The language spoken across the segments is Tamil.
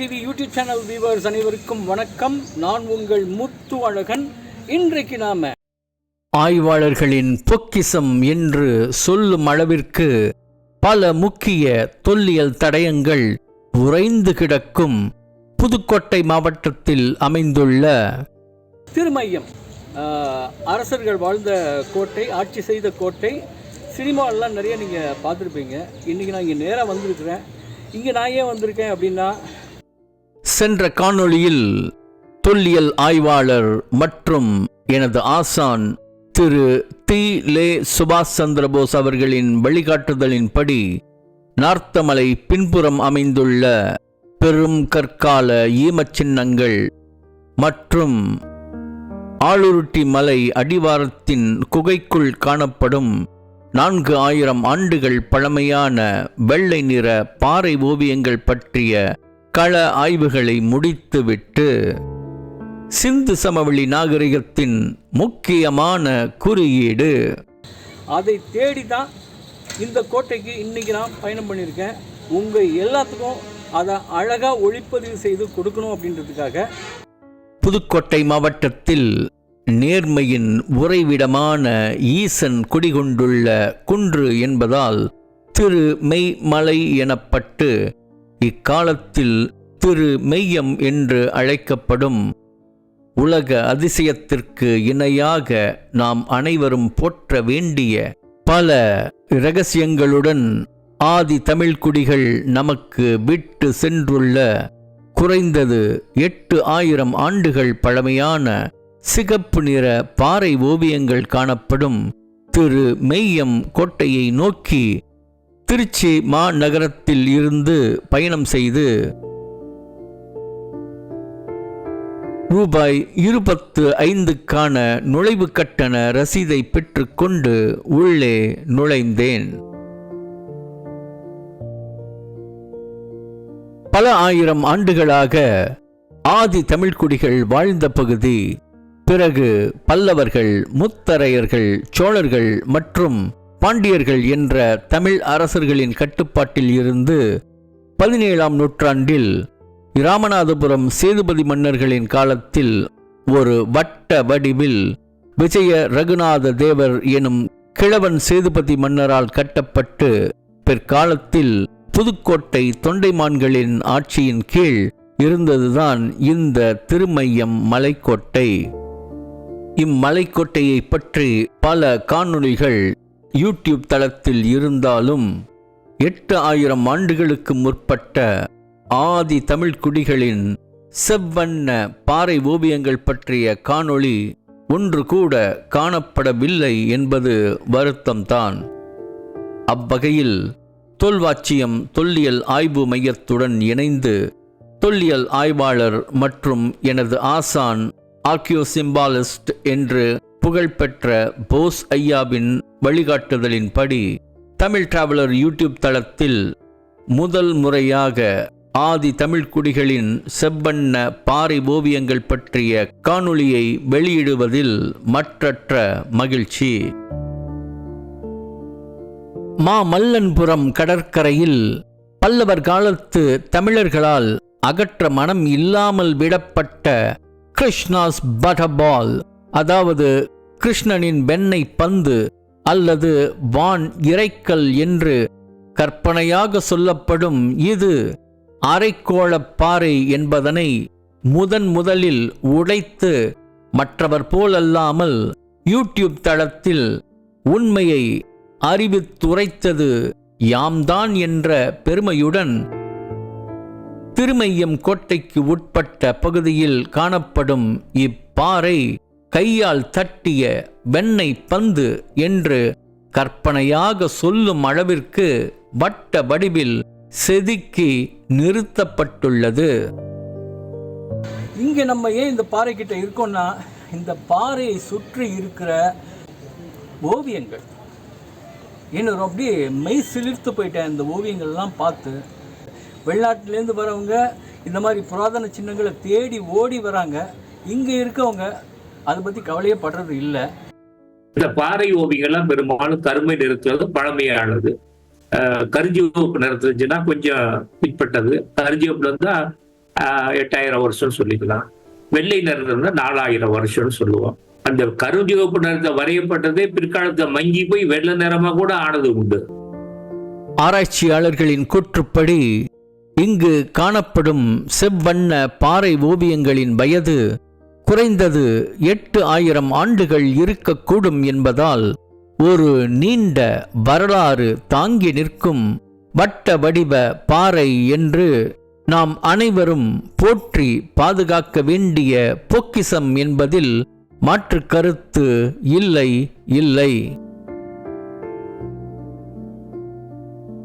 டிவி யூடியூப் சேனல் வியூவர்ஸ் அனைவருக்கும் வணக்கம். நான் உங்கள் முத்து அழகன். இன்றைக்கு நாம ஆய்வாளர்களின் பொக்கிசம் என்று சொல்லும் அளவிற்கு பல முக்கிய தொல்லியல் தடயங்கள் உறைந்து கிடக்கும் புதுக்கோட்டை மாவட்டத்தில் அமைந்துள்ள திருமையம். அரசர்கள் வாழ்ந்த கோட்டை ஆட்சி செய்த கோட்டை. சினிமாவெல்லாம் நிறைய நீங்கள் பார்த்துருப்பீங்க. இன்றைக்கி நான் இங்கே நேராக வந்திருக்கிறேன். இங்கே நான் ஏன் வந்திருக்கேன் அப்படின்னா சென்ற காணொளியில் தொல்லியல் ஆய்வாளர் மற்றும் எனது ஆசான் திரு தி. லே. சுபாஷ் சந்திரபோஸ் அவர்களின் வழிகாட்டுதலின்படி நார்த்தமலை பின்புறம் அமைந்துள்ள பெரும் கற்கால ஈமச்சின்னங்கள் மற்றும் ஆளுருட்டி மலை அடிவாரத்தின் குகைக்குள் காணப்படும் நான்கு ஆயிரம் ஆண்டுகள் பழமையான வெள்ளை நிற பாறை ஓவியங்கள் பற்றிய கள ஆய்வுகளை முடித்துவிட்டு சிந்து சமவெளி நாகரிகத்தின் முக்கியமான குறியீடு. அதை தேடி தான் இந்த கோட்டைக்கு இன்னைக்கு நான் பயணம் பண்ணியிருக்கேன். உங்கள் எல்லாத்துக்கும் அதை அழகாக ஒளிப்பதிவு செய்து கொடுக்கணும் அப்படின்றதுக்காக. புதுக்கோட்டை மாவட்டத்தில் நேர்மையின் உறைவிடமான ஈசன் குடிகொண்டுள்ள குன்று என்பதால் திரு மெய்மலை எனப்பட்டு இக்காலத்தில் திரு மெய்யம் என்று அழைக்கப்படும் உலக அதிசயத்திற்கு இணையாக நாம் அனைவரும் போற்ற வேண்டிய பல இரகசியங்களுடன் ஆதி தமிழ்குடிகள் நமக்கு விட்டு சென்றுள்ள குறைந்தது எட்டு ஆயிரம் ஆண்டுகள் பழமையான சிகப்பு நிற பாறை ஓவியங்கள் காணப்படும் திரு மெய்யம் கோட்டையை நோக்கி திருச்சி மாநகரத்தில் இருந்து பயணம் செய்து ரூபாய் இருபத்து ஐந்துக்கான நுழைவு கட்டண ரசீதை பெற்றுக்கொண்டு உள்ளே நுழைந்தேன். பல ஆயிரம் ஆண்டுகளாக ஆதி தமிழ்குடிகள் வாழ்ந்த பகுதி பிறகு பல்லவர்கள் முத்தரையர்கள் சோழர்கள் மற்றும் பாண்டியர்கள் என்ற தமிழ் அரசர்களின் கட்டுப்பாட்டில் இருந்து பதினேழாம் நூற்றாண்டில் இராமநாதபுரம் சேதுபதி மன்னர்களின் காலத்தில் ஒரு வட்ட வடிவில் விஜய ரகுநாத தேவர் எனும் கிழவன் சேதுபதி மன்னரால் கட்டப்பட்டு பிற்காலத்தில் புதுக்கோட்டை தொண்டைமான்களின் ஆட்சியின் கீழ் இருந்ததுதான் இந்த திருமையம் மலைக்கோட்டை. இம்மலைக்கோட்டையை பற்றி பல காணொளிகள் யூடியூப் தளத்தில் இருந்தாலும் எட்டு ஆயிரம் ஆண்டுகளுக்கு முற்பட்ட ஆதி தமிழ் குடிகளின் செவ்வண்ண பாறை ஓவியங்கள் பற்றிய காணொளி ஒன்று கூட காணப்படவில்லை என்பது வருத்தம்தான். அவ்வகையில் தொல்வாச்சியம் தொல்லியல் ஆய்வு மையத்துடன் இணைந்து தொல்லியல் ஆய்வாளர் மற்றும் எனது ஆசான் ஆர்கியோசிம்பாலிஸ்ட் என்று புகழ்பெற்ற போஸ் ஐயாவின் வழிகாட்டுதலின்படி தமிழ் டிராவலர் யூடியூப் தளத்தில் முதல் முறையாக ஆதி தமிழ்குடிகளின் செவ்வண்ண பாறை ஓவியங்கள் பற்றிய காணொளியை வெளியிடுவதில் மற்றற்ற மகிழ்ச்சி. மாமல்லன்புரம் கடற்கரையில் பல்லவர் காலத்து தமிழர்களால் அகற்ற மனம் இல்லாமல் விடப்பட்ட கிருஷ்ணாஸ் பட்டபால் அதாவது கிருஷ்ணனின் வெண்ணை பந்து அல்லது வான் இறைக்கல் என்று கற்பனையாக சொல்லப்படும் இது அரைக்கோளப் பாறை என்பதனை முதன் முதலில் உடைத்து மற்றவர் போலல்லாமல் யூடியூப் தளத்தில் உண்மையை அறிவித்துரைத்தது யாம்தான் என்ற பெருமையுடன் திருமையம் கோட்டைக்கு உட்பட்ட பகுதியில் காணப்படும் இப்பாறை கையால் தட்டிய வெண்ணெய் பந்து என்று கற்பனையாக சொல்லும் அளவிற்கு வட்ட வடிவில் செதுக்கி நிறுத்தப்பட்டுள்ளது. இங்கே நம்ம ஏன் இந்த பாறை கிட்ட இருக்கோம்னா இந்த பாறையை சுற்றி இருக்கிற ஓவியங்கள். இன்னொரு அப்படியே மெய் சிலிர்த்து போயிட்டேன் இந்த ஓவியங்கள்லாம் பார்த்து வெளிநாட்டிலேருந்து வரவங்க இந்த மாதிரி புராதன சின்னங்களை தேடி ஓடி வராங்க. இங்கே இருக்கவங்க அதை பற்றி கவலையே படுறது இல்லை. இந்த பாறை ஓவியங்கள்லாம் பெரும்பாலும் கருமை நிறத்துல பழமையானது. கருஞ்சிவப்பு நிறத்துல இருந்துச்சுன்னா கொஞ்சம் பிற்பட்டது கருஞ்சிவப்புல இருந்தா எட்டாயிரம் வருஷம் சொல்லிக்கலாம். வெள்ளை நிறத்துல இருந்தா நாலாயிரம் வருஷம்னு சொல்லுவோம். அந்த கருஞ்சிவப்பு நிறத்தை வரையப்பட்டதே பிற்காலத்துல மங்கி போய் வெள்ளை நிறமா கூட ஆனது உண்டு. ஆராய்ச்சியாளர்களின் கூற்றுப்படி இங்கு காணப்படும் செவ்வண்ண பாறை ஓவியங்களின் வயது குறைந்தது எட்டு ஆயிரம் ஆண்டுகள் இருக்கக்கூடும் என்பதால் ஒரு நீண்ட வரலாறு தாங்கி நிற்கும் வட்ட வடிவ பாறை என்று நாம் அனைவரும் போற்றி பாதுகாக்க வேண்டிய பொக்கிசம் என்பதில் மாற்றுக் கருத்து இல்லை இல்லை.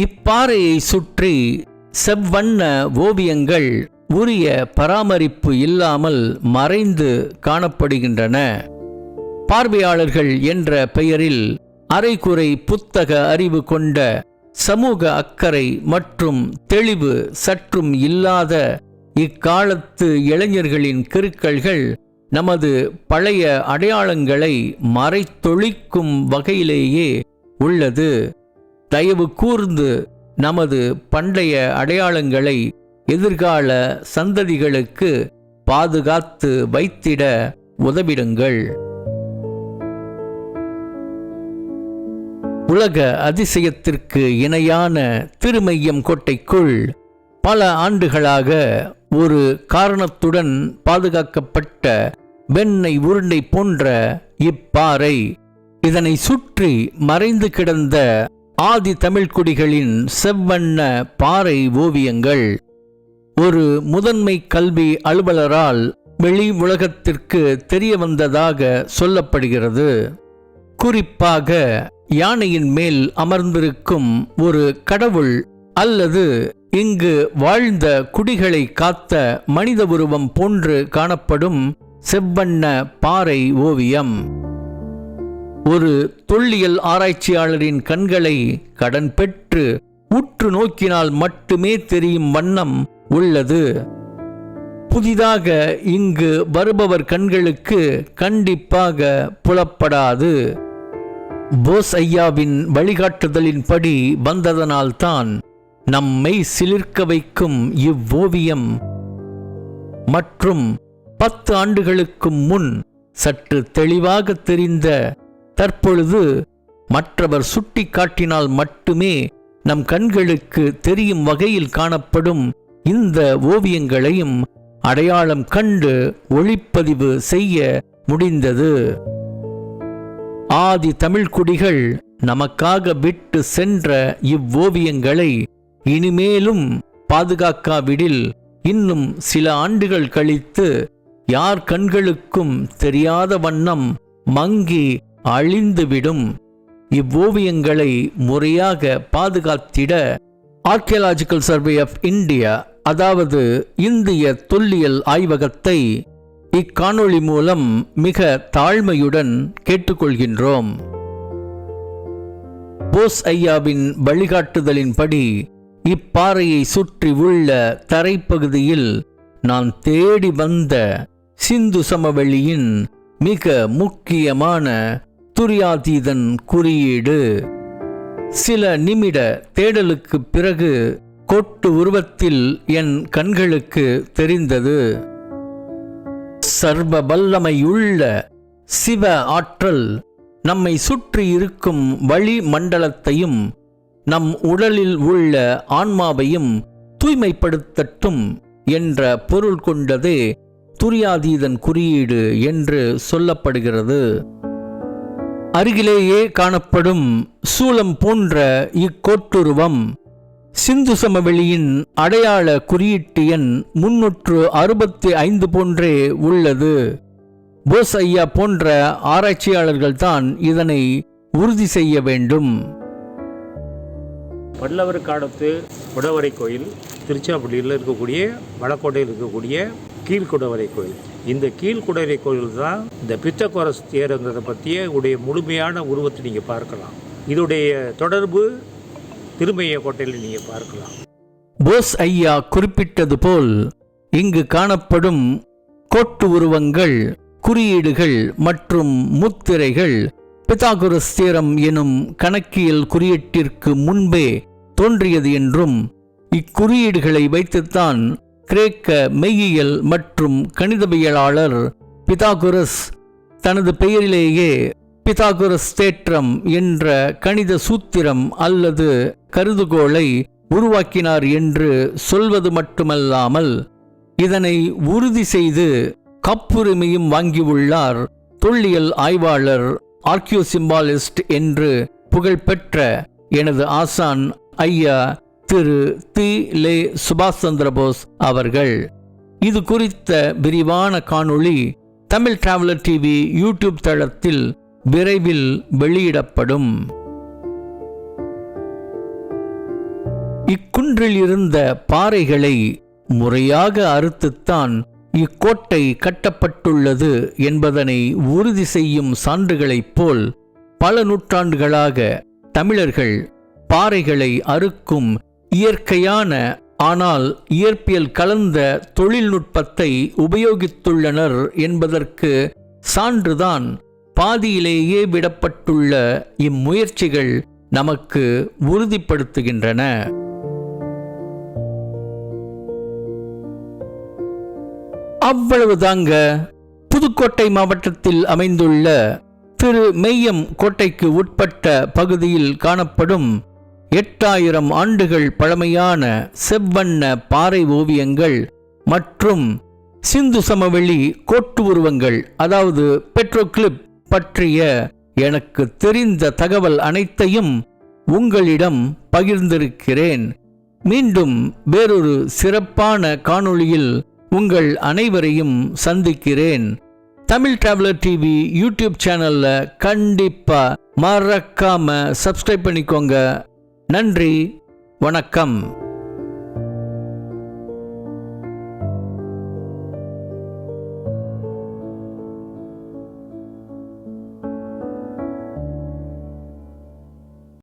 இப்பாறையை சுற்றி செவ்வண்ண ஓவியங்கள் உரிய பராமரிப்பு இல்லாமல் மறைந்து காணப்படுகின்றன. பார்வையாளர்கள் என்ற பெயரில் அரைகுறை புத்தக அறிவு கொண்ட சமூக அக்கறை மற்றும் தெளிவு சற்றும் இல்லாத இக்காலத்து இளைஞர்களின் கிருக்கல்கள் நமது பழைய அடையாளங்களை மறைத்தொழிக்கும் வகையிலேயே உள்ளது. தயவு கூர்ந்து நமது பண்டைய அடையாளங்களை எதிர்கால சந்ததிகளுக்கு பாதுகாத்து வைத்திட உதவிடுங்கள். உலக அதிசயத்திற்கு இணையான திருமையம் கோட்டைக்குள் பல ஆண்டுகளாக ஒரு காரணத்துடன் பாதுகாக்கப்பட்ட வெண்ணெய் உருண்டை போன்ற இப்பாறை இதனை சுற்றி மறைந்து கிடந்த ஆதி தமிழ்குடிகளின் செவ்வண்ண பாறை ஓவியங்கள் ஒரு முதன்மை கல்வி அலுவலரால் வெளி உலகத்திற்கு தெரிய வந்ததாக சொல்லப்படுகிறது. குறிப்பாக யானையின் மேல் அமர்ந்திருக்கும் ஒரு கடவுள் அல்லது இங்கு வாழ்ந்த குடிகளை காத்த மனித உருவம் போன்று காணப்படும் செவ்வண்ண பாறை ஓவியம். ஒரு தொல்லியல் ஆராய்ச்சியாளரின் கண்களை கடன் பெற்று உற்று நோக்கினால் மட்டுமே தெரியும் வண்ணம் உள்ளது. புதிதாக இங்கு வருபவர் கண்களுக்கு கண்டிப்பாக புலப்படாது. போஸ் ஐயாவின் வழிகாட்டுதலின்படி வந்ததனால்தான் நம்மை சிலிர்க்க வைக்கும் இவ்வோவியம். மற்றும் பத்து ஆண்டுகளுக்கு முன் சற்று தெளிவாக தெரிந்த தற்பொழுது மற்றவர் சுட்டி காட்டினால் மட்டுமே நம் கண்களுக்கு தெரியும் வகையில் காணப்படும் இந்த ஓவியங்களையும் அடையாளம் கண்டு ஒளிப்பதிவு செய்ய முடிந்தது. ஆதி தமிழ்குடிகள் நமக்காக விட்டு சென்ற இவ்வோவியங்களை இனிமேலும் பாதுகாக்காவிடில் இன்னும் சில ஆண்டுகள் கழித்து யார் கண்களுக்கும் தெரியாத வண்ணம் மங்கி அழிந்துவிடும். இவ்வோவியங்களை முறையாக பாதுகாத்திட ஆர்கியலாஜிக்கல் சர்வே ஆஃப் இந்தியா அதாவது இந்திய தொல்லியல் ஆய்வகத்தை இக்காணொளி மூலம் மிக தாழ்மையுடன் கேட்டுக்கொள்கின்றோம். போஸ் ஐயாவின் வழிகாட்டுதலின்படி இப்பாறையை சுற்றி உள்ள தரைப்பகுதியில் நான் தேடி வந்த சிந்து சமவெளியின் மிக முக்கியமான துரியாதீதன் குறியீடு. சில நிமிட தேடலுக்கு பிறகு கொட்டு உருவத்தில் என் கண்களுக்கு தெரிந்தது. சர்வ வல்லமையுள்ள சிவ ஆற்றல் நம்மை சுற்றி இருக்கும் வழி மண்டலத்தையும் நம் உடலில் உள்ள ஆன்மாவையும் தூய்மைப்படுத்தட்டும் என்ற பொருள் கொண்டதே துரியாதீதன் குறியீடு என்று சொல்லப்படுகிறது. அருகிலேயே காணப்படும் சூலம் போன்ற இக்கோட்டுருவம் சிந்து சமவெளியின் அடையாள குறியீட்டு எண் முன்னூற்று அறுபத்தி ஐந்து போன்றே உள்ளது. போஸ் ஐயா போன்ற ஆராய்ச்சியாளர்கள் தான் இதனை உறுதி செய்ய வேண்டும். பல்லவர் காலத்து குடவரை கோயில் திருச்சாப்பள்ளியில் இருக்கக்கூடிய வடக்கோட்டையில் இருக்கக்கூடிய கீழ்குடவரை கோயில். இந்த கீழ்குடவரை கோயில் தான் இந்த பித்தகோரஸ் தேருங்கிறத பற்றிய உடைய முழுமையான உருவத்தை நீங்கள் பார்க்கலாம். இதோடைய தொடர்பு திருமைய கோட்டையில் நீங்கள் பார்க்கலாம். போஸ் ஐயா குறிப்பிட்டது போல் இங்கு காணப்படும் கோட்டு உருவங்கள் குறியீடுகள் மற்றும் முத்திரைகள் பித்தாகுரஸ் தீரம் எனும் கணக்கியல் குறியீட்டிற்கு முன்பே தோன்றியது என்றும் இக்குறியீடுகளை வைத்துத்தான் கிரேக்க மெய்யியல் மற்றும் கணிதவியலாளர் பிதாகுரஸ் தனது பெயரிலேயே பிதாகுரஸ் தேற்றம் என்ற கணித சூத்திரம் அல்லது கருதுகோளை உருவாக்கினார் என்று சொல்வது மட்டுமல்லாமல் இதனை உறுதி செய்து கப்புரிமையும் வாங்கியுள்ளார் தொல்லியல் ஆய்வாளர் ஆர்கியோசிம்பாலிஸ்ட் என்று புகழ்பெற்ற எனது ஆசான் ஐயா திரு தி. லே. சுபாஷ் சந்திரபோஸ் அவர்கள். இது குறித்த விரிவான காணொளி தமிழ் டிராவலர் டிவி யூடியூப் தளத்தில் விரைவில் வெளியிடப்படும். இக்குன்றில் இருந்த பாறைகளை முறையாக அறுத்துத்தான் இக்கோட்டை கட்டப்பட்டுள்ளது என்பதனை உறுதி செய்யும் சான்றுகளைப் போல் பல நூற்றாண்டுகளாக தமிழர்கள் பாறைகளை அறுக்கும் இயற்கையான ஆனால் இயற்பியல் கலந்த தொழில்நுட்பத்தை உபயோகித்துள்ளனர் என்பதற்கு சான்றுதான் பாதியிலேயே விடப்பட்டுள்ள இம்முயற்சிகள் நமக்கு உறுதிப்படுத்துகின்றன. அவ்வளவுதாங்க. புதுக்கோட்டை மாவட்டத்தில் அமைந்துள்ள திரு மெய்யம் கோட்டைக்கு உட்பட்ட பகுதியில் காணப்படும் எட்டாயிரம் ஆண்டுகள் பழமையான செவ்வண்ண பாறை ஓவியங்கள் மற்றும் சிந்து சமவெளி கோட்டு உருவங்கள் அதாவது பெட்ரோகிளிப் பற்றிய எனக்கு தெரிந்த தகவல் அனைத்தையும் உங்களிடம் பகிர்ந்திருக்கிறேன். மீண்டும் வேறொரு சிறப்பான காணொளியில் உங்கள் அனைவரையும் சந்திக்கிறேன். தமிழ் டிராவலர் டிவி யூடியூப் சேனல்ல கண்டிப்பா மறக்காம சப்ஸ்கிரைப் பண்ணிக்கோங்க. நன்றி வணக்கம்.